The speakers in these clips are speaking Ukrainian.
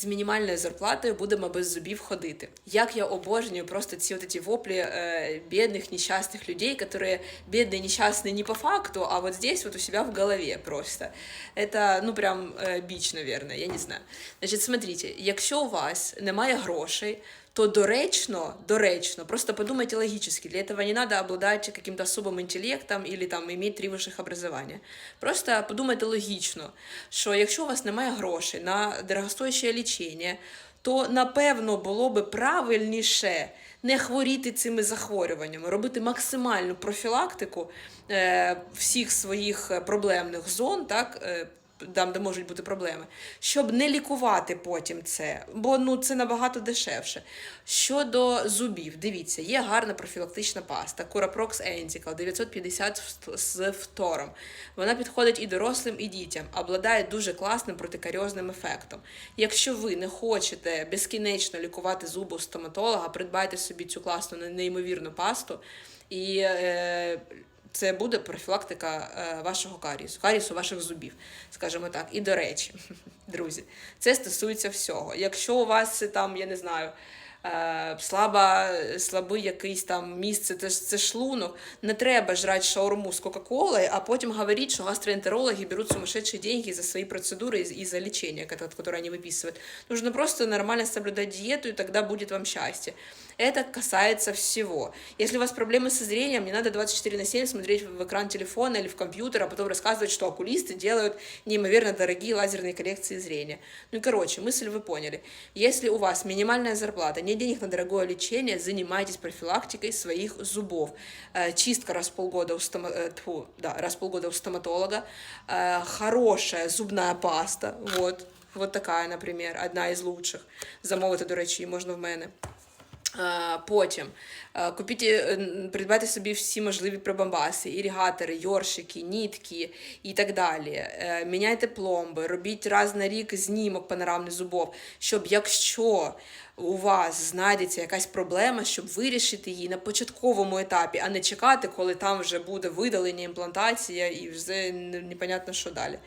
з мінімальною зарплатою будемо без зубів ходити. Як я обожнюю просто ці от ці воплі е, бідних, нещасних людей, які бідні, нещасні не по факту, а вот здесь вот у себя в голове просто. Это, ну, прям е, біч, наверное, я не знаю. Значить, смотрите, якщо у вас немає грошей, то доречно, доречно, просто подумайте логически, для этого не надо обладать каким-то особым интеллектом или там иметь три вищих образования. Просто подумайте логічно, що якщо у вас немає грошей на дорогостояще лічення, то напевно було би правильніше не хворіти цими захворюваннями, робити максимальну профілактику е, всіх своїх проблемних зон, так, е, там, де можуть бути проблеми, щоб не лікувати потім це, бо ну це набагато дешевше. Щодо зубів, дивіться, є гарна профілактична паста Curaprox Entical 950 з фтором. Вона підходить і дорослим, і дітям, обладає дуже класним протикаріозним ефектом. Якщо ви не хочете безкінечно лікувати зуби у стоматолога, придбайте собі цю класну неймовірну пасту і. Е, це буде профілактика е, вашого карісу, карісу ваших зубів, скажімо так. І до речі, друзі, це стосується всього. Якщо у вас там, я не знаю, слаба, слабий якийсь там місце, це, це шлунок, не треба жрати шаурму з Кока-Колою, а потім говорити, що гастроентерологи беруть сумасшедшие деньги за свои процедуры и, и за лечение, ко- которое они выписывают. Нужно просто нормально соблюдать диету, и тогда будет вам счастье. Это касается всего. Если у вас проблемы со зрением, не надо 24 на 7 смотреть в экран телефона или в компьютер, а потом рассказывать, что окулисты делают неимоверно дорогие лазерные коррекции зрения. Ну и короче, мысль вы поняли. Если у вас минимальная зарплата, нет денег на дорогое лечение, занимайтесь профилактикой своих зубов. Э, Чистка раз в полгода у, стома... э, тьфу, да, раз в полгода у стоматолога. Э, Хорошая зубная паста. Вот. Вот такая, например, одна із лучших. Замовити, до речі, її можна в мене. А, Потім а, купіть, е, придбайте собі всі можливі прибамбаси, ірігатори, йоршики, нітки і так далі. Е, Міняйте пломби, робіть раз на рік знімок панорамний зубов, щоб якщо у вас знайдеться якась проблема, щоб вирішити її на початковому етапі, а не чекати, коли там вже буде видалення, імплантація і вже непонятно, що далі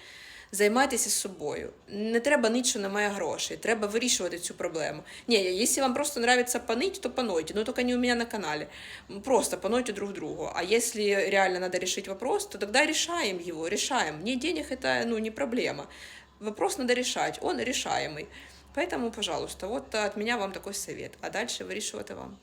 Займайтеся собою. Не треба нить, що немає грошей. Треба вирішувати цю проблему. Ні, якщо вам просто нравится поныть, то понойте, но только не у меня на канале. Просто понойте друг другу. А если реально надо решить вопрос, то тогда решаем его, решаем. Мне денег это ну, не проблема. Вопрос надо решать, он решаемый. Поэтому, пожалуйста, вот от меня вам такой совет. А дальше вирішувати вам.